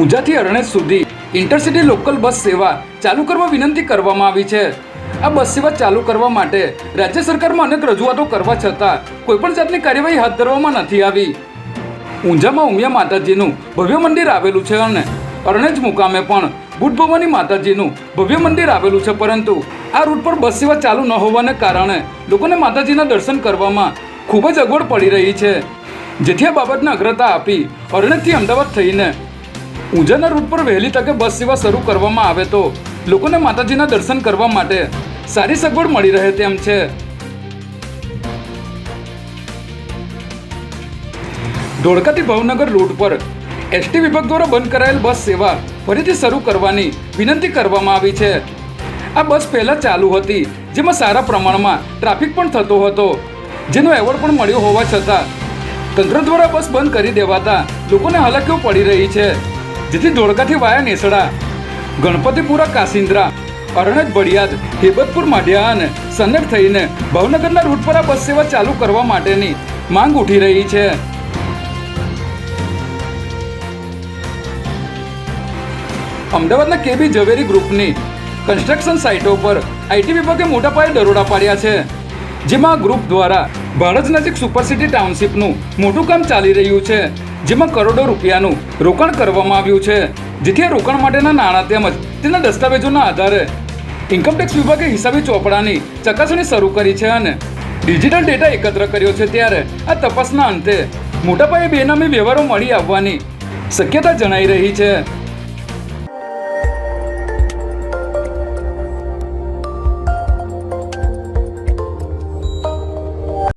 ઊંઝાથી અરણેજ સુધી intercity local bus સેવા ચાલુ કરવા વિનંતી કરવામાં આવી છે. આ બસ સેવા ચાલુ કરવા માટે રાજ્ય સરકારમાં અનેક રજૂઆતો કરવા છતાં કોઈપણ જાતની કાર્યવાહી હાથ ધરવામાં નથી આવી. ઊંઝામાં ઉમિયા માતાજીનું ભવ્ય મંદિર આવેલું છે અને અરણેજ મુકામે પણ બુદ્ધ ભવાની માતાજીનું ભવ્ય મંદિર આવેલું છે. પરંતુ આ રૂટ પર બસ સેવા ચાલુ ન હોવાને કારણે લોકોને માતાજીના દર્શન કરવામાં ખૂબ જ અગવડ પડી રહી છે. જેથી આ બાબતને અગ્રતા આપી અરણેજથી અમદાવાદ થઈને ઊંઝાના રૂટ પર વહેલી તકે બસ સેવા શરૂ કરવામાં આવે તો લોકોને માતાજીના દર્શન કરવા માટે સારી સગવડ મળી રહે તેમ છે. ધોળકાથી ભાવનગર રૂટ પર એસટી વિભાગ દ્વારા બંધ કરાયેલ બસ સેવા ફરીથી શરૂ કરવાની વિનંતી કરવામાં આવી છે. આ બસ પહેલાં ચાલુ હતી, જેમાં સારા પ્રમાણમાં ટ્રાફિક પણ થતો હતો, જેનો એવોર્ડ પણ મળ્યો હોવા છતાં તંત્ર દ્વારા બસ બંધ કરી દેવાતા લોકોને હાલાકીઓ પડી રહી છે. જેથી ધોળકાથી વાયા નેસડા. ગણપતિપુરા કાસિન્દ્રા અરણજ બળિયાદ, હેબતપુર માઢિયા અને સનેક થઈને ભાવનગરના રૂટ પર આ બસ સેવા ચાલુ કરવા માટેની માંગ ઉઠી રહી છે. અમદાવાદના કેબી ઝવેરી ગ્રુપની કન્સ્ટ્રક્શન સાઇટો પર આઈટી વિભાગે મોટા પાયે દરોડા પાડ્યા છે. જેમાં ગ્રુપ દ્વારા ભારત નજીક સુપરસિટી ટાઉનશીપનું મોટું કામ ચાલી રહ્યું છે. જેમાં કરોડો રૂપિયાનું રોકાણ કરવામાં આવ્યું છે. જેથી આ રોકાણ માટેના નાણાં તેમજ તેના દસ્તાવેજોના આધારે ઇન્કમટેક્સ વિભાગે હિસાબી ચોપડાની ચકાસણી શરૂ કરી છે અને ડિજિટલ ડેટા એકત્ર કર્યો છે ત્યારે આ તપાસના અંતે મોટા પાયે બેનામી વ્યવહારો મળી આવવાની શક્યતા જણાઈ રહી છે.